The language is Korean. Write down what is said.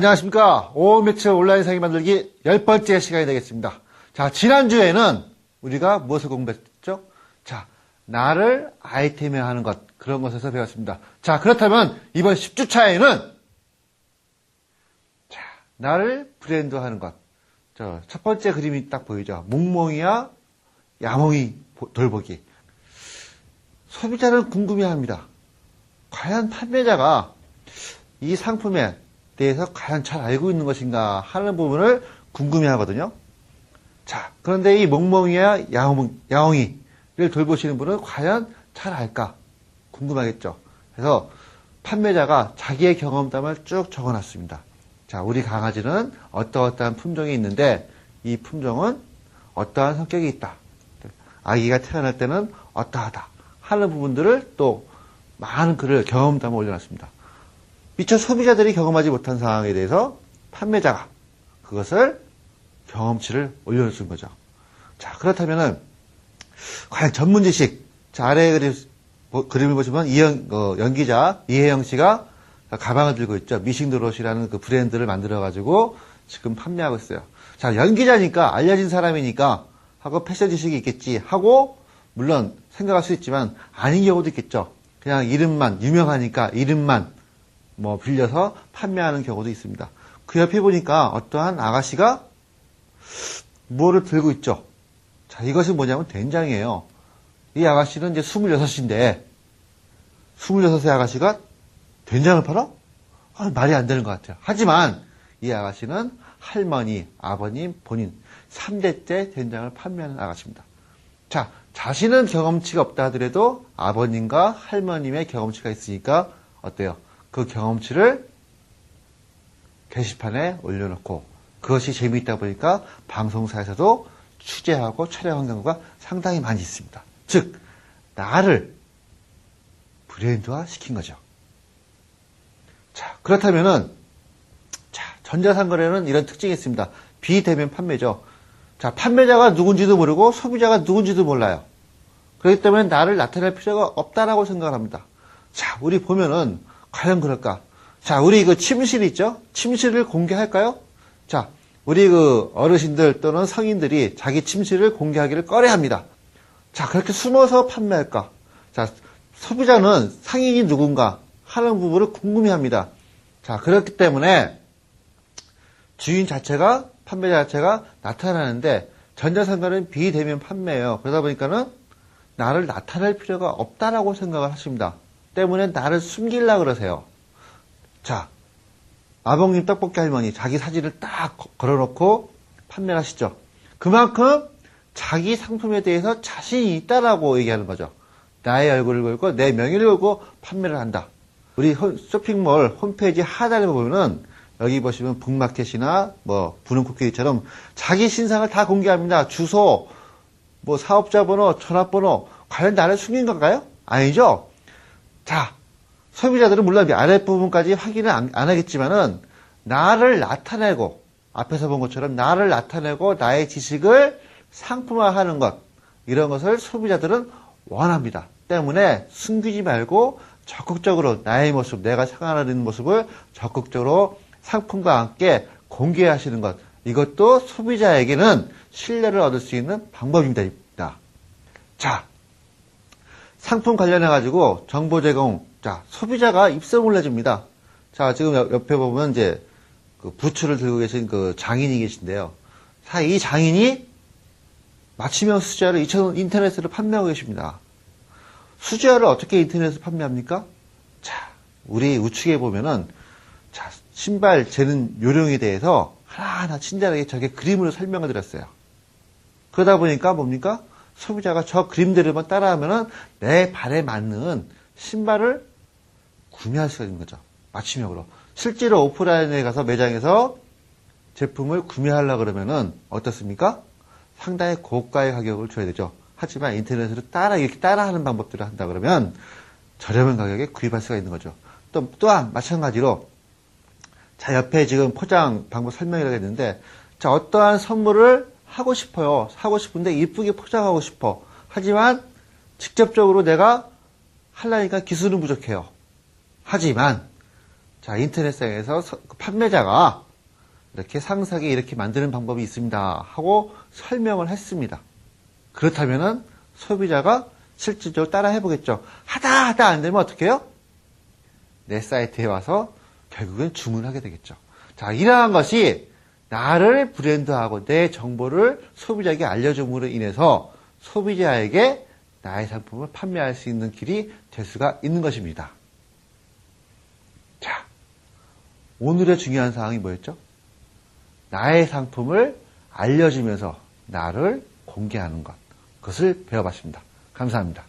안녕하십니까. 오매체 온라인 상의 만들기 열 번째 시간이 되겠습니다. 자, 지난주에는 우리가 무엇을 공부했죠? 자, 나를 아이템화하는 것, 그런 것에서 배웠습니다. 자, 그렇다면 이번 10주차에는 자, 나를 브랜드화하는 것. 저, 첫 번째 그림이 딱 보이죠? 몽몽이와 야몽이 보- 돌보기. 소비자는 궁금해 합니다. 과연 판매자가 이 상품에 대해서 과연 잘 알고 있는 것인가 하는 부분을 궁금해 하거든요. 자, 그런데 이 멍멍이와 야옹, 야옹이를 돌보시는 분은 과연 잘 알까? 궁금하겠죠. 그래서 판매자가 자기의 경험담을 쭉 적어 놨습니다. 자, 우리 강아지는 어떠어떠한 품종이 있는데 이 품종은 어떠한 성격이 있다. 아기가 태어날 때는 어떠하다 하는 부분들을 또 많은 글을 경험담을 올려놨습니다. 미처 소비자들이 경험하지 못한 상황에 대해서 판매자가 그것을 경험치를 올려준 거죠. 자, 그렇다면은, 과연 전문 지식, 자, 아래 그림, 뭐, 그림을 보시면 이영, 어, 연기자 이혜영 씨가 가방을 들고 있죠. 미싱 드롯이라는 그 브랜드를 만들어가지고 지금 판매하고 있어요. 자, 연기자니까, 알려진 사람이니까, 하고 패션 지식이 있겠지 하고, 물론 생각할 수 있지만, 아닌 경우도 있겠죠. 그냥 이름만, 유명하니까 이름만 뭐 빌려서 판매하는 경우도 있습니다. 그 옆에 보니까 어떠한 아가씨가 뭐를 들고 있죠. 자, 이것이 뭐냐면 된장이에요. 이 아가씨는 이제 26인데 26의 아가씨가 된장을 팔아? 아, 말이 안 되는 것 같아요. 하지만 이 아가씨는 할머니, 아버님, 본인 3대째 된장을 판매하는 아가씨입니다. 자, 자신은 경험치가 없다 하더라도 아버님과 할머님의 경험치가 있으니까 어때요? 그 경험치를 게시판에 올려놓고 그것이 재미있다 보니까 방송사에서도 취재하고 촬영한 경우가 상당히 많이 있습니다. 즉, 나를 브랜드화 시킨 거죠. 자, 그렇다면은, 자, 전자상거래는 이런 특징이 있습니다. 비대면 판매죠. 자, 판매자가 누군지도 모르고 소비자가 누군지도 몰라요. 그렇기 때문에 나를 나타낼 필요가 없다라고 생각을 합니다. 자, 우리 보면은 과연 그럴까? 자, 우리 그 침실 있죠? 침실을 공개할까요? 자, 우리 그 어르신들 또는 성인들이 자기 침실을 공개하기를 꺼려 합니다. 자, 그렇게 숨어서 판매할까? 자, 소비자는 상인이 누군가 하는 부분을 궁금해 합니다. 자, 그렇기 때문에 주인 자체가, 판매자 자체가 나타나는데 전자상가는 비대면 판매예요. 그러다 보니까는 나를 나타낼 필요가 없다라고 생각을 하십니다. 때문에 나를 숨기려 그러세요. 자, 아버님 떡볶이 할머니 자기 사진을 딱 거- 걸어놓고 판매를 하시죠. 그만큼 자기 상품에 대해서 자신이 있다라고 얘기하는 거죠. 나의 얼굴을 걸고 내 명예를 걸고 판매를 한다. 우리 홈- 쇼핑몰 홈페이지 하단에 보면은 여기 보시면 북마켓이나 뭐 분홍코끼리처럼 자기 신상을 다 공개합니다. 주소, 뭐 사업자 번호, 전화번호 과연 나를 숨긴 건가요? 아니죠. 자, 소비자들은 물론 아랫부분까지 확인을 안, 안 하겠지만은 나를 나타내고 앞에서 본 것처럼 나를 나타내고 나의 지식을 상품화하는 것 이런 것을 소비자들은 원합니다. 때문에 숨기지 말고 적극적으로 나의 모습, 내가 생활하는 모습을 적극적으로 상품과 함께 공개하시는 것 이것도 소비자에게는 신뢰를 얻을 수 있는 방법입니다. 자, 상품 관련해 가지고 정보 제공 자 소비자가 입소문을 내줍니다. 자 지금 옆- 옆에 보면 이제 그 부츠를 들고 계신 그 장인이 계신데요. 자, 이 장인이 맞춤형 수제화를 2,000원 인터넷으로 판매하고 계십니다. 수제화를 어떻게 인터넷에서 판매합니까? 자, 우리 우측에 보면은 자 신발 재는 요령에 대해서 하나하나 친절하게 저게 그림으로 설명을 드렸어요. 그러다 보니까 뭡니까? 소비자가 저 그림대로만 따라하면은 내 발에 맞는 신발을 구매할 수가 있는 거죠. 맞춤형으로. 실제로 오프라인에 가서 매장에서 제품을 구매하려 그러면은 어떻습니까? 상당히 고가의 가격을 줘야 되죠. 하지만 인터넷으로 따라 이렇게 따라하는 방법들을 한다 그러면 저렴한 가격에 구입할 수가 있는 거죠. 또 또한 마찬가지로 자 옆에 지금 포장 방법 설명이라고 했는데 자 어떠한 선물을 하고 싶어요. 하고 싶은데 이쁘게 포장하고 싶어. 하지만 직접적으로 내가 하려니까 기술은 부족해요. 하지만 자, 인터넷상에서 서- 그 판매자가 이렇게 상세하게 이렇게 만드는 방법이 있습니다. 하고 설명을 했습니다. 그렇다면은 소비자가 실질적으로 따라 해보겠죠. 하다 하다 안 되면 어떻게 해요? 내 사이트에 와서 결국엔 주문하게 되겠죠. 자, 이러한 것이 나를 브랜드하고 내 정보를 소비자에게 알려줌으로 인해서 소비자에게 나의 상품을 판매할 수 있는 길이 될 수가 있는 것입니다. 자, 오늘의 중요한 사항이 뭐였죠? 나의 상품을 알려주면서 나를 공개하는 것. 그것을 배워봤습니다. 감사합니다.